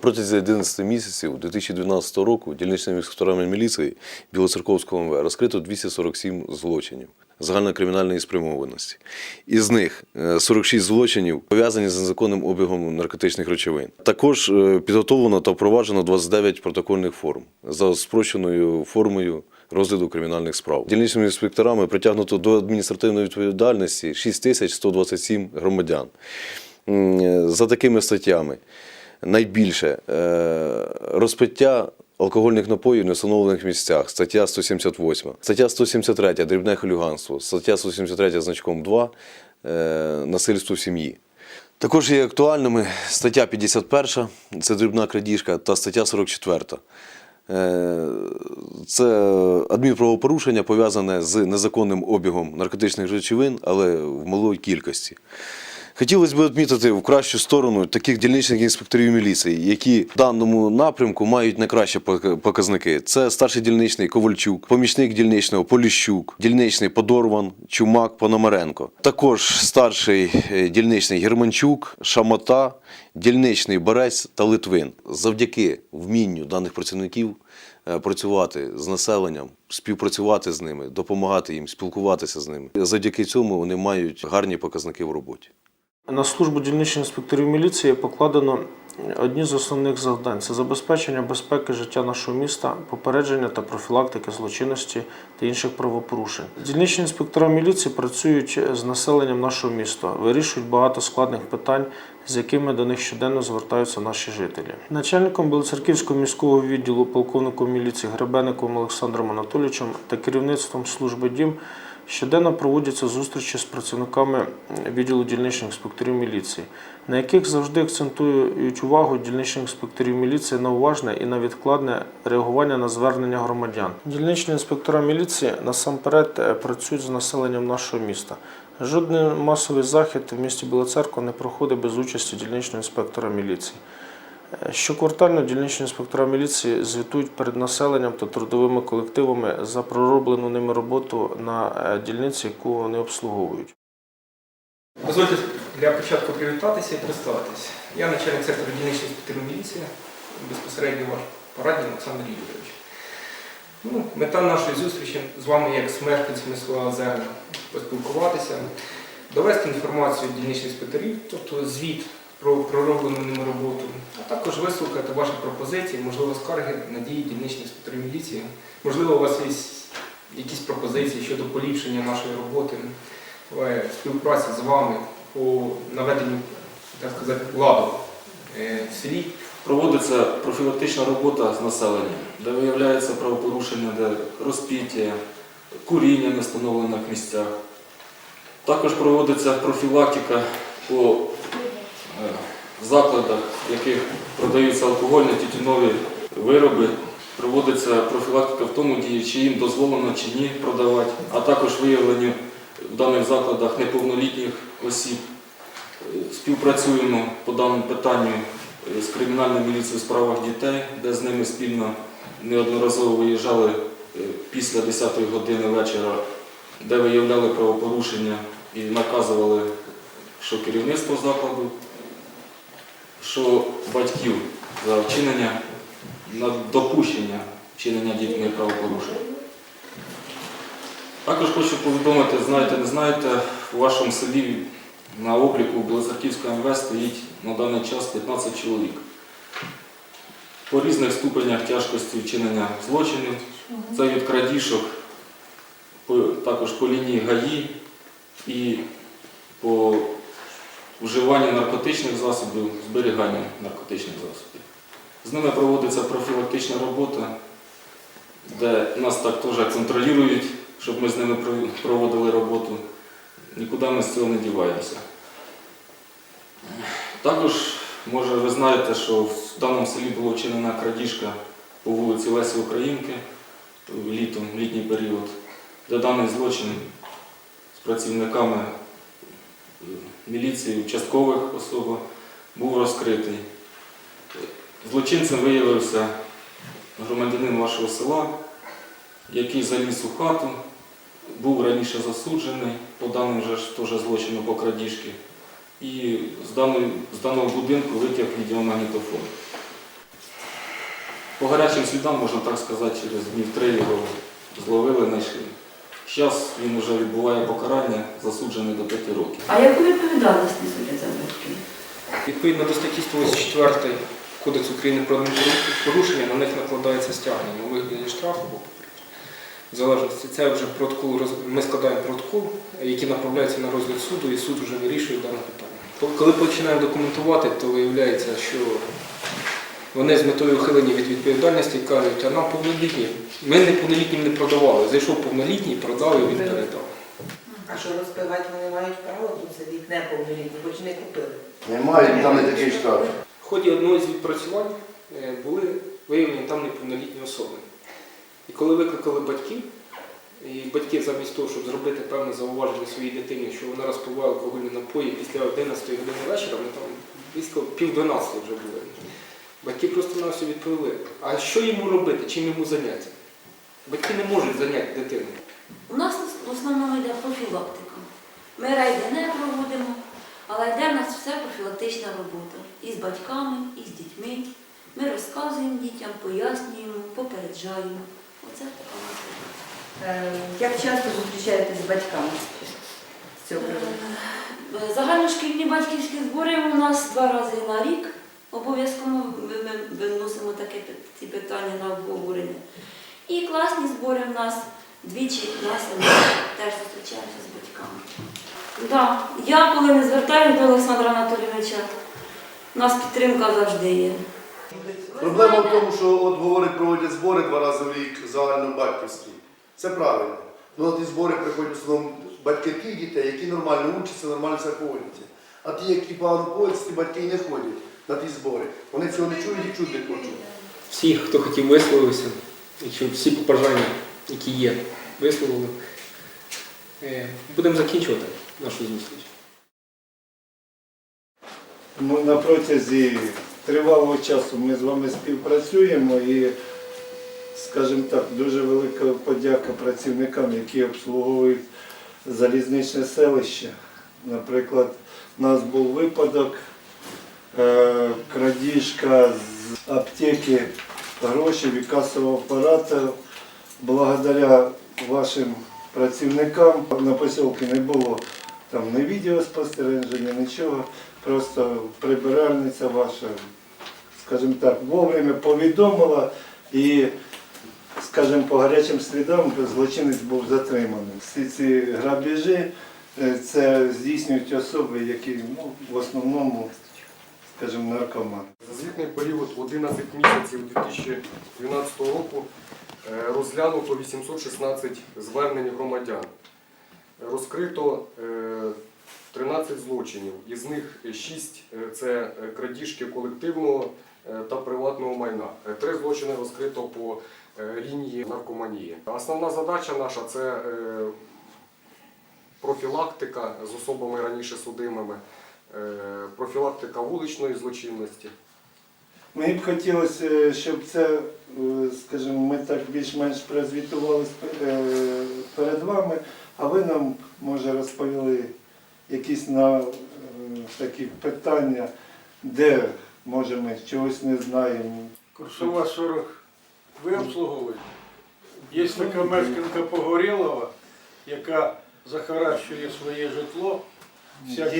протягом 11 місяців 2012 року дільничними інспекторами міліції Білоцерковського МВ розкрито 247 злочинів загальнокримінальної спрямованості. Із них е, 46 злочинів пов'язані з незаконним обігом наркотичних речовин. Також е, підготовлено та впроваджено 29 протокольних форм за спрощеною формою розгляду кримінальних справ. Дільничними інспекторами притягнуто до адміністративної відповідальності 6127 громадян. Е, За такими статтями найбільше е, розпиття алкогольних напоїв в нестановлених місцях, стаття 178, стаття 173 дрібне хуліганство, стаття 173 значком 2 е, насильство в сім'ї. Також є актуальними стаття 51, це дрібна крадіжка, та стаття 44. Е, Це адмінправопорушення пов'язане з незаконним обігом наркотичних речовин, але в малої кількості. Хотілося б відмітити в кращу сторону таких дільничних інспекторів міліції, які в даному напрямку мають найкращі показники. Це старший дільничний Ковальчук, помічник дільничного Поліщук, дільничний Подорван, Чумак, Пономаренко. Також старший е, дільничний Германчук, Шамота, дільничний Борець та Литвин. Завдяки вмінню даних працівників е, працювати з населенням, співпрацювати з ними, допомагати їм, спілкуватися з ними. Завдяки цьому вони мають гарні показники в роботі. На службу дільничних інспекторів міліції покладено одні з основних завдань: це забезпечення безпеки життя нашого міста, попередження та профілактики злочинності та інших правопорушень. Дільничні інспектори міліції працюють з населенням нашого міста, вирішують багато складних питань, з якими до них щоденно звертаються наші жителі. Начальником Білоцерківського міського відділу полковником міліції Гребенниковим Олександром Анатолійовичем та керівництвом служби дім Щоденно проводяться зустрічі з працівниками відділу дільничних інспекторів міліції, на яких завжди акцентують увагу дільничних інспекторів міліції на уважне і на відкладне реагування на звернення громадян. Дільничні інспектора міліції насамперед е, працюють з населенням нашого міста. Жодний масовий захід в місті Біла не проходить без участі дільничного інспектора міліції. Щоквартально дільничні інспектора міліції звітують перед населенням та трудовими колективами за пророблену ними роботу на е, дільниці, яку вони обслуговують. Дозвольте для початку привітатися і представитись. Я начальник сектору дільничної інспекторів міліції, безпосередньо ваш порадник Олександр Юрійович. Ну, мета нашої зустрічі з вами, як з мешканцями села Озерна, поспілкуватися, довести інформацію дільничних інспекторів, тобто звіт про пророблену ними вислухати ваші пропозиції, можливо, скарги на дії дільничних міліції. Можливо, у вас є якісь пропозиції щодо поліпшення нашої роботи, е, співпраці з вами по наведенню, так сказати, ладу е, в селі. Проводиться профілактична робота з населенням, де виявляється правопорушення, де розпіття, куріння в нестановлених місцях. Також проводиться профілактика по е, закладах, в яких продаються алкогольні тютюнові вироби. Проводиться профілактика в тому дії, чи їм дозволено чи ні продавати, а також виявленню в даних закладах неповнолітніх осіб. Співпрацюємо по даному питанню е, з кримінальною міліцією у справах дітей, де з ними спільно неодноразово виїжджали е, після 10-ї години вечора, де виявляли правопорушення і наказували, що керівництво закладу, що батьків за вчинення на допущення вчинення дітьми правопорушень. Також хочу повідомити, знаєте, не знаєте, у вашому селі на обліку Білоцерківського МВ стоїть на даний час 15 чоловік. По різних ступенях тяжкості вчинення злочинів. Це від крадіжок, також по лінії ГАІ і по вживанню наркотичних засобів, зберіганню наркотичних засобів. З ними проводиться профілактична робота, де нас так теж контролюють, щоб ми з ними проводили роботу. Нікуди ми з цього не діваємося. Також, може, ви знаєте, що в даному селі була вчинена крадіжка по вулиці Лесі Українки літом, літній період, де даний злочин з працівниками міліції, участкових особа був розкритий. Злочинцем виявився громадянин вашого села, який заліз у хату, був раніше засуджений по даному же теж злочину по крадіжки. І з, даної, з даного будинку витяг відеомагнітофон. по гарячим слідам, можна так сказати, через днів три його зловили, знайшли. Зараз він вже відбуває покарання, засуджений до 5 років. А яку відповідальність несуть за батьки? Відповідно до статті 184 Кодексу України про адмінпорушення на них накладається стягнення у вигляді штрафу або попередження. В залежності це вже протокол ми складаємо протокол, який направляється на розгляд суду, і суд вже вирішує дане питання. Коли- Коли починаємо документувати, то виявляється, що вони з метою ухилення від відповідальності кажуть, а нам повнолітні. Ми неповнолітнім не продавали. Зайшов повнолітній, продав і він передав. А що розпивати вони мають право тут сидіти неповнолітні, хоч не купили. Немає, там не такий штраф. В ході одного з відпрацювань е, були виявлені там неповнолітні особи. І коли викликали батьків, і батьки замість того, щоб зробити певне зауваження своїй дитині, що вона розпиває алкогольні напої після 11 години вечора, вони там близько пів 12 вже були. Батьки просто на все відповіли, а що йому робити, чим йому зайнятися? Батьки не можуть зайняти дитину. У нас в основному йде профілактика. Ми рейди не проводимо, але йде в нас вся профілактична робота. І з батьками, і з дітьми. Ми розказуємо дітям, пояснюємо, попереджаємо. Оце така у нас робота. Е, Як часто зустрічаєтесь з батьками з цього приводу? Е, Загальношкільні батьківські збори у нас два рази на рік. Обов'язково ми ми виносимо таке ці питання на обговорення. І класні збори в нас двічі на теж зустрічаємося з батьками. Да. Я коли не звертаюся до Олександра Анатолійовича, у нас підтримка завжди є. Проблема в тому, що от говорить, проводять збори два рази в рік загальнобатьківські. Це правильно. Ну на ті збори приходять в основному батьки тих дітей, які нормально учаться, нормально себе поводяться. А ті, які погано поводяться, ті батьки і не ходять на ті збори. Вони цього не чують і чути не хочуть. Всі, хто хотів висловився, якщо всі побажання, які є, висловили, Е, будемо закінчувати нашу зустріч. Ну, на протязі тривалого часу ми з вами співпрацюємо і, скажімо так, дуже велика подяка працівникам, які обслуговують залізничне селище. Наприклад, у нас був випадок, крадіжка з аптеки грошей і касового апарата. Благодаря вашим працівникам на посілки не було там ні відеоспостереження, нічого. Просто прибиральниця ваша, скажімо так, вовремя повідомила і, скажімо, по гарячим слідам злочинець був затриманий. Всі ці грабіжі е, це здійснюють особи, які ну, в основному, скажімо, наркомани. За звітний період 11 місяців 2012 року е, розглянуто 816 звернень громадян. Розкрито е, 13 злочинів, із них 6 – це крадіжки колективного е, та приватного майна. Е, Три злочини розкрито по е, лінії наркоманії. Основна задача наша це е, профілактика з особами раніше судимими, е, профілактика вуличної злочинності. Мені б хотілося, щоб це, е, скажімо, ми так більш-менш прозвітували е, перед вами, а ви нам, може, розповіли якісь на е, такі питання, де, може, ми чогось не знаємо. Курсова 40 ви обслуговуєте? Є така мешканка Погорєлова, яка захаращує своє житло всяким.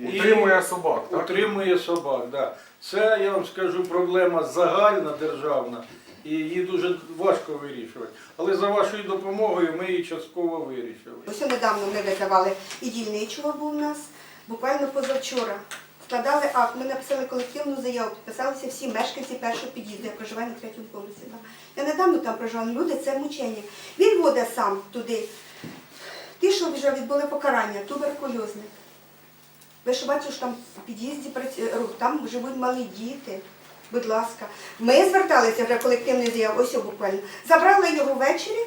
І Утримує собак, так? утримує собак. Да. Це, я вам скажу, проблема загальна державна, і її дуже важко вирішувати. Але за вашою допомогою ми її частково вирішили. Ось недавно ми видавали і дільничого був у нас, буквально позавчора. Складали акт, ми написали колективну заяву, підписалися всі мешканці першого під'їзду, я проживаю на третьому поверсі. да. Я недавно там проживала, люди це мучення. Він водить сам туди. Ті, що вже відбули покарання, туберкульозник. Ви ж бачите, що там в під'їзді праці- там живуть малі діти. Будь ласка. Ми зверталися вже колективною заявою, ось буквально. Забрали його ввечері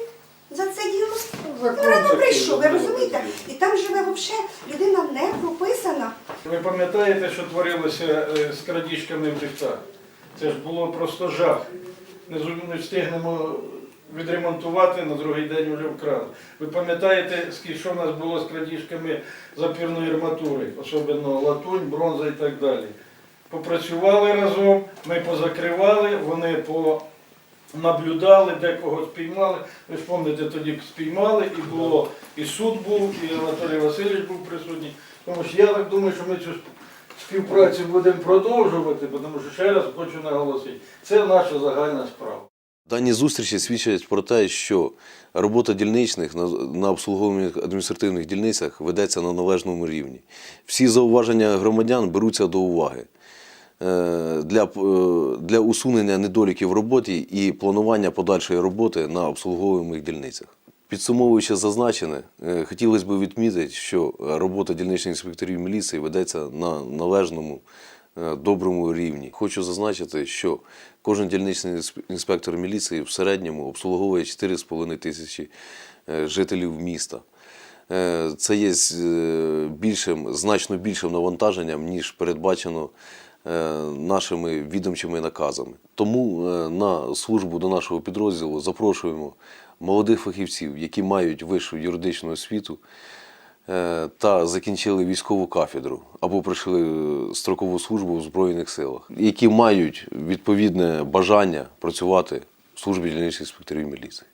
за це діло. Ну, рано прийшов, ви розумієте? І там живе взагалі людина не прописана. Ви пам'ятаєте, що творилося е, з крадіжками в ліфтах? Це ж було просто жах. Не встигнемо відремонтувати, на другий день вже вкрали. Ви пам'ятаєте, що в нас було з крадіжками запірної арматури, особливо латунь, бронза і так далі. попрацювали разом, ми позакривали, вони понаблюдали, декого спіймали. Ви ж пам'ятаєте, тоді спіймали, і було і суд був, і Анатолій Васильович був присутній. Тому що я так думаю, що ми цю співпрацю будемо продовжувати, тому що ще раз хочу наголосити, це наша загальна справа. Дані зустрічі свідчать про те, що робота дільничних на, обслуговуваних адміністративних дільницях ведеться на належному рівні. Всі зауваження громадян беруться до уваги е, для, е, для усунення недоліків в роботі і планування подальшої роботи на обслуговуваних дільницях. Підсумовуючи зазначене, е, хотілося б відмітити, що робота дільничних інспекторів міліції ведеться на належному е, доброму рівні. Хочу зазначити, що кожен дільничний інспектор міліції в середньому обслуговує 4,5 тисячі е, жителів міста. Е, Це є е, більшим, значно більшим навантаженням, ніж передбачено е, нашими відомчими наказами. Тому е, на службу до нашого підрозділу запрошуємо молодих фахівців, які мають вищу юридичну освіту е, та закінчили військову кафедру або пройшли е, строкову службу в Збройних силах, які мають відповідне бажання працювати в службі дільничних інспекторів міліції.